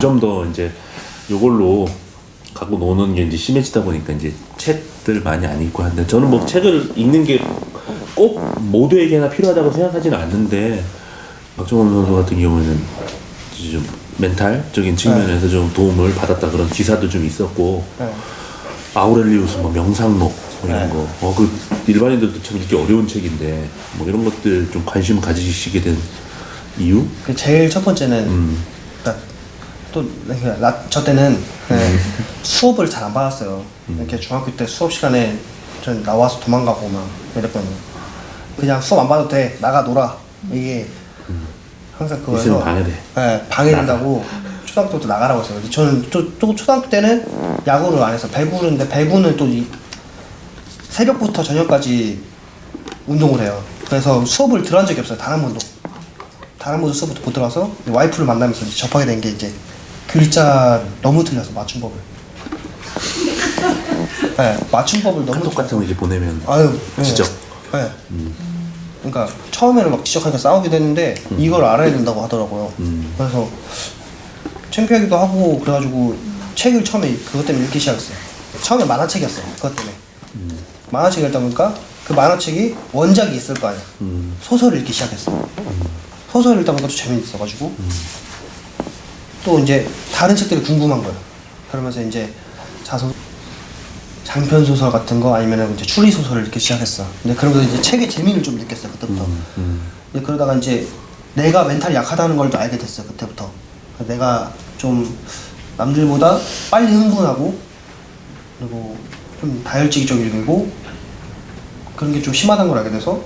좀 더 이제 요걸로 갖고 노는 게 이제 심해지다 보니까 이제 책들 많이 안 읽고 하는데 저는 뭐 책을 읽는 게 꼭 모두에게나 필요하다고 생각하지는 않는데 박정원 선수 같은 경우에는 이제 좀 멘탈적인 측면에서 좀 도움을 받았다 그런 기사도 좀 있었고 네. 아우렐리우스 뭐 명상록 뭐 이런 네. 거. 어, 그 일반인들도 참 읽기 어려운 책인데 뭐 이런 것들 좀 관심 가지시게 된 이유? 그 제일 첫 번째는 음. 그러니까 또 그러니까 나, 저 때는 네, 수업을 잘 안 받았어요. 이렇게 중학교 때 수업 시간에 전 나와서 도망가고 막 이랬거든요. 그냥 수업 안 받아도 돼 나가 놀아 이게 항상 그거에서 있으면 방해돼. 네, 방해된다고 초등학교 때부터 나가라고 했어요. 근데 저는 또, 또 초등학교 때는 야구를 안 해서 배구는데 배구는 또 이 새벽부터 저녁까지 운동을 해요. 그래서 수업을 들어간 적이 없어요. 단 한 번도. 단 한 번도 수업부터 못 들어서 와이프를 만나면서 이제 접하게 된 게 이제 글자 너무 틀려서 맞춤법을. 네, 맞춤법을 너무 카톡 같은 거 이제 보내면 아유 네. 지적. 네. 그러니까 처음에는 막 지적하니까 싸우게 됐는데 이걸 알아야 된다고 하더라고요. 음. 그래서 창피하기도 하고 그래가지고 책을 처음에 그것 때문에 읽기 시작했어요. 처음에 만화책이었어요. 그것 때문에 만화책 읽다 보니까 그 만화책이 원작이 있을 거 아니야. 음. 소설을 읽기 시작했어요. 소설을 읽다 보니까 또 재미있어가지고 또 이제 다른 책들이 궁금한 거예요. 그러면서 이제 자소 장편 소설 같은 거 아니면 이제 추리 소설을 읽기 시작했어. 근데 그러면서 이제 책의 재미를 좀 느꼈어요 그때부터. 음. 근데 그러다가 이제 내가 멘탈이 약하다는 걸 또 알게 됐어요 그때부터. 내가 좀 남들보다 빨리 흥분하고 그리고 좀 다혈질적이고 그런 게 좀 심하다는 걸 알게 돼서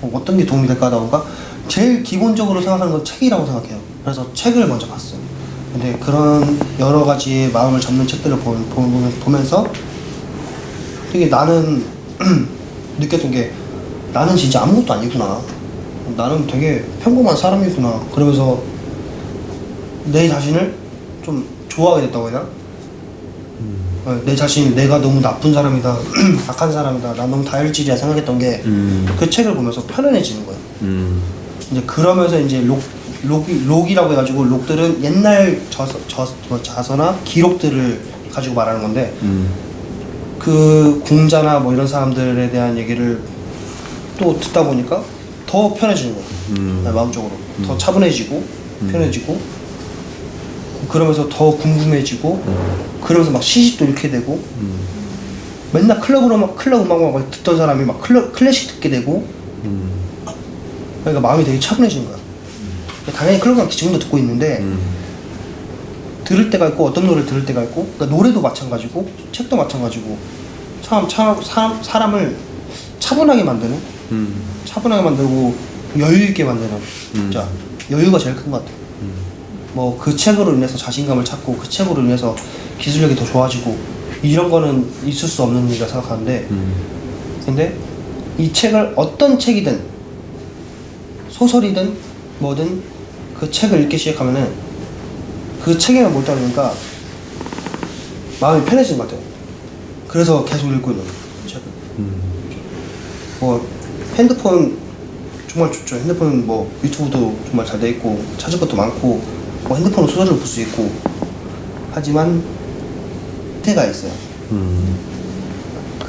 뭐 어떤 게 도움이 될까 하다 보니까 제일 기본적으로 생각하는 건 책이라고 생각해요. 그래서 책을 먼저 봤어요. 근데 그런 여러 가지 마음을 접는 책들을 보, 보, 보 면서 되게 나는 느꼈던 게 나는 진짜 아무것도 아니구나. 나는 되게 평범한 사람이구나. 그러면서 내 자신을 좀 좋아하게 됐다고 해야 되나? 어, 내 자신, 내가 너무 나쁜 사람이다, 악한 사람이다, 나 너무 다혈질이야 생각했던 게그 음. 책을 보면서 편안해지는 거예요. 음. 이제 그러면서 이제 록, 록이, 록이라고 해가지고 록들은 옛날 저서, 저, 뭐 자서나 기록들을 가지고 말하는 건데 음. 그 궁자나 뭐 이런 사람들에 대한 얘기를 또 듣다 보니까 더 편해지는 거예요. 음. 네, 마음적으로 더 차분해지고 편해지고 그러면서 더 궁금해지고 그러면서 막 시집도 읽게 되고 음. 맨날 클럽으로 막 클럽 음악만 막 듣던 사람이 막 클럽 클래식 듣게 되고 음. 그러니까 마음이 되게 차분해지는 거야. 당연히 클럽 음악 지금도 듣고 있는데 음. 들을 때가 있고 어떤 노래를 들을 때가 있고 그러니까 노래도 마찬가지고 책도 마찬가지고 참, 참 사람, 사람을 차분하게 만드는 음. 차분하게 만들고 여유 있게 만드는 진짜 여유가 제일 큰 것 같아. 뭐그 책으로 인해서 자신감을 찾고 그 책으로 인해서 기술력이 더 좋아지고 이런 거는 있을 수 없는 일이라 생각하는데 음. 근데 이 책을 어떤 책이든 소설이든 뭐든 그 책을 읽기 시작하면은 그 책에만 몰두하니까 마음이 편해지는 것 같아요. 그래서 계속 읽고 있는 책을. 음. 뭐 핸드폰 정말 좋죠. 핸드폰 뭐 유튜브도 정말 잘 돼 있고 찾을 것도 많고 뭐 핸드폰으로 소설을 볼 수 있고 하지만 때가 있어요. 음.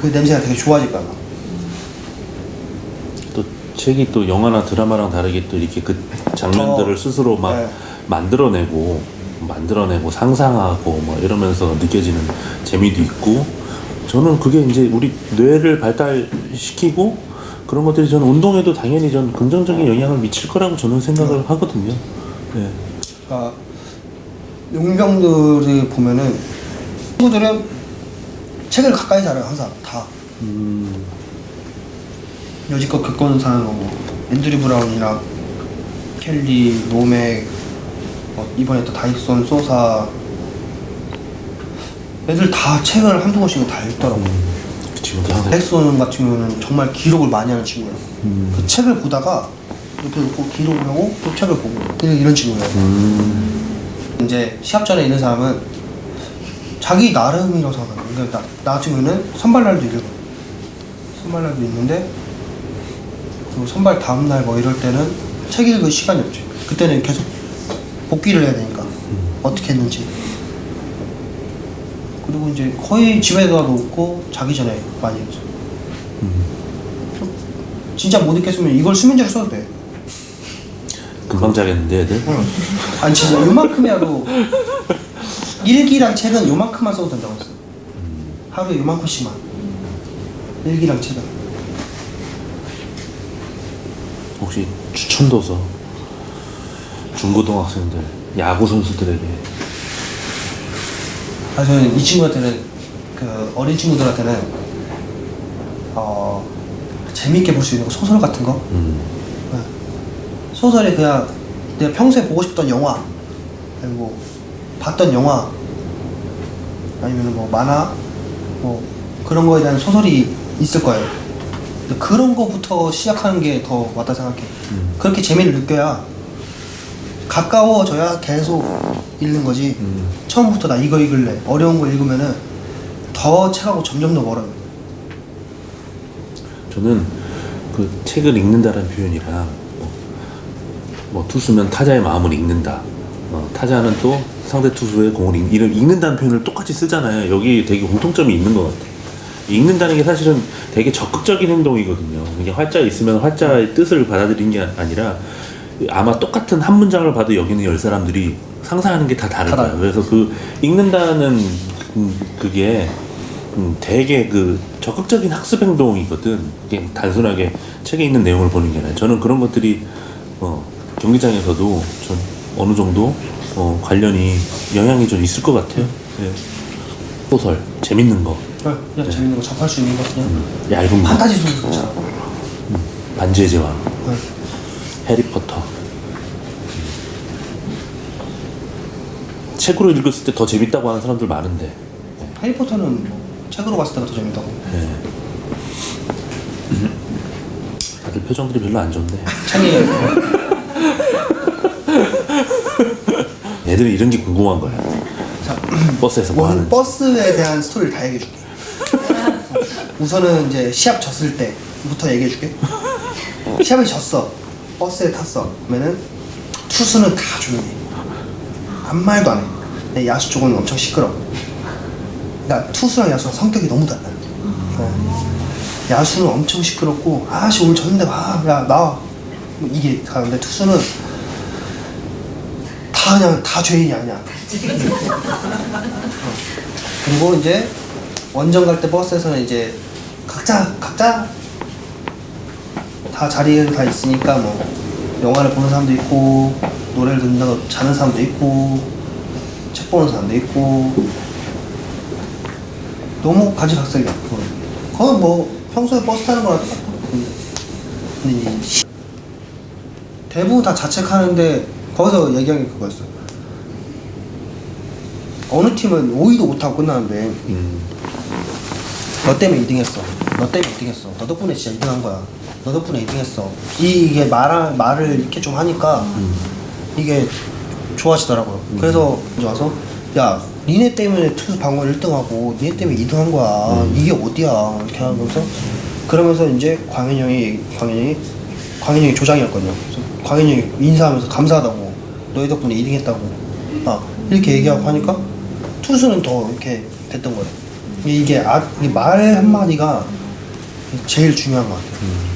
그 냄새가 되게 좋아질까 봐. 또 책이 또 영화나 드라마랑 다르게 또 이렇게 그 장면들을 더, 스스로 막 네. 만들어내고 만들어내고 상상하고 뭐 이러면서 느껴지는 재미도 있고 저는 그게 이제 우리 뇌를 발달시키고 그런 것들이 저는 운동에도 당연히 전 긍정적인 영향을 미칠 거라고 저는 생각을 하거든요. 네. 그러니까 용병들이 보면은 친구들은 책을 가까이 살아요 항상 다 음. 여지껏 겪어온 사람 뭐 앤드류 브라운이랑 켈리 로맥 뭐 이번에 또 다이슨 소사 애들 다 책을 한두 권씩은 다 읽더라고 그 친구들 항상 다이슨 같은 경우는 정말 기록을 많이 하는 친구예요 음. 그 책을 보다가 옆에 놓고 기록을 하고 또 책을 보고 그냥 이런 친구예요 음. 이제 시합 전에 있는 사람은 자기 나름이라고 생각해요. 그러니까 나, 나 같은 경우는 선발날도 읽어요. 선발날도 있는데 그 선발 다음 날 뭐 이럴 때는 책 읽을 시간이 없지. 그때는 계속 복귀를 해야 되니까. 어떻게 했는지. 그리고 이제 거의 집에다 놓고 자기 전에 많이 했죠 진짜 못 읽겠으면 이걸 수면제로 써도 돼. 금방 자겠는데 애들? 응. 아니 진짜 요만큼이라도 일기랑 책은 요만큼만 써도 된다고 했어. 하루에 요만큼씩만. 일기랑 책은 혹시 추천 도서 중고등학생들 야구 선수들에게 아 저는 이 친구한테는 그 어린 친구들한테는 어 재밌게 볼 수 있는 거 소설 같은 거 음, 네. 소설이 그냥 내가 평소에 보고 싶던 영화 그리고 봤던 영화 아니면 뭐 만화 뭐 그런 거에 대한 소설이 있을 거예요. 그런 거부터 시작하는 게 더 맞다 생각해. 음. 그렇게 재미를 느껴야 가까워져야 계속 읽는 거지. 음. 처음부터 나 이거 읽을래 어려운 거 읽으면은 더 책하고 점점 더 멀어요. 저는 그 책을 읽는다라는 표현이랑 뭐, 뭐 투수면 타자의 마음을 읽는다. 어, 타자는 또 상대 투수의 공을 읽, 이런 읽는다는 표현을 똑같이 쓰잖아요. 여기 되게 공통점이 있는 것 같아요. 읽는다는 게 사실은 되게 적극적인 행동이거든요. 이게 활자에 있으면 활자의 뜻을 받아들이는 게 아니라 아마 똑같은 한 문장을 봐도 여기 있는 열 사람들이 상상하는 게 다 다를 다 거예요. 그래서 그 읽는다는 음, 그게 음, 되게 그 적극적인 학습 행동이거든. 이게 단순하게 책에 있는 내용을 보는 게 아니라 저는 그런 것들이 어, 경기장에서도 전 어느 정도 어, 관련이 영향이 좀 있을 것 같아요. 네. 소설 재밌는 거, 그냥 네. 재밌는 거 접할 수 있는 거 그냥 얇은 거, 판타지 소설 있잖아. 반지의 제왕, 네. 해리포터. 책으로 읽었을 때 더 재밌다고 하는 사람들 많은데. 해리포터는 뭐 책으로 봤을 때가 더 재밌다고. 네. 다들 표정들이 별로 안 좋네. 책이 애들이 이런 게 궁금한 거야. 자, 버스에서 뭐원 하는지. 버스에 대한 스토리를 다 얘기해줄게. 우선은 이제 시합 졌을 때부터 얘기해줄게. 시합을 졌어. 버스에 탔어. 그러면은 투수는 다 조용해. 아무 말도 안 해. 근데 야수 쪽은 엄청 시끄러. 그러니까 투수랑 야수랑 성격이 너무 달라요. 네. 야수는 엄청 시끄럽고 아씨 오늘 졌는데 와야 나와 뭐 이게 가는데 투수는 다 그냥 다 죄인이 아니야. 그리고 이제 원정 갈 때 버스에서는 이제 각자 각자 다 자리에 다 있으니까 뭐 영화를 보는 사람도 있고 노래를 듣는다고 자는 사람도 있고 책 보는 사람도 있고. 너무 가지각색이야 그거는 그건 뭐 평소에 버스 타는 거랑 똑같아 근데, 대부분 다 자책하는데 거기서 얘기한 게 그거였어 어느 팀은 5위도 못하고 끝나는데 음, 너 때문에 2등했어. 너 때문에 2등했어. 너 덕분에 진짜 2등한 거야. 너 덕분에 2등했어. 이, 이게 말 말을 이렇게 좀 하니까 이게 좋아지더라고요. 그래서 이제 와서 야 니네 때문에 투수 방울 1등하고 니네 때문에 2등한 거야. 이게 어디야? 이렇게 하면서 그러면서 이제 광현 형이 광현 형이 광현 형이 조장이었거든요. 그래서 광현 형이 인사하면서 감사하다고 너희 덕분에 2등했다고 아 이렇게 얘기하고 하니까 투수는 더 이렇게 됐던 거예요. 이게 아, 이게 말 한마디가 제일 중요한 것 같아요.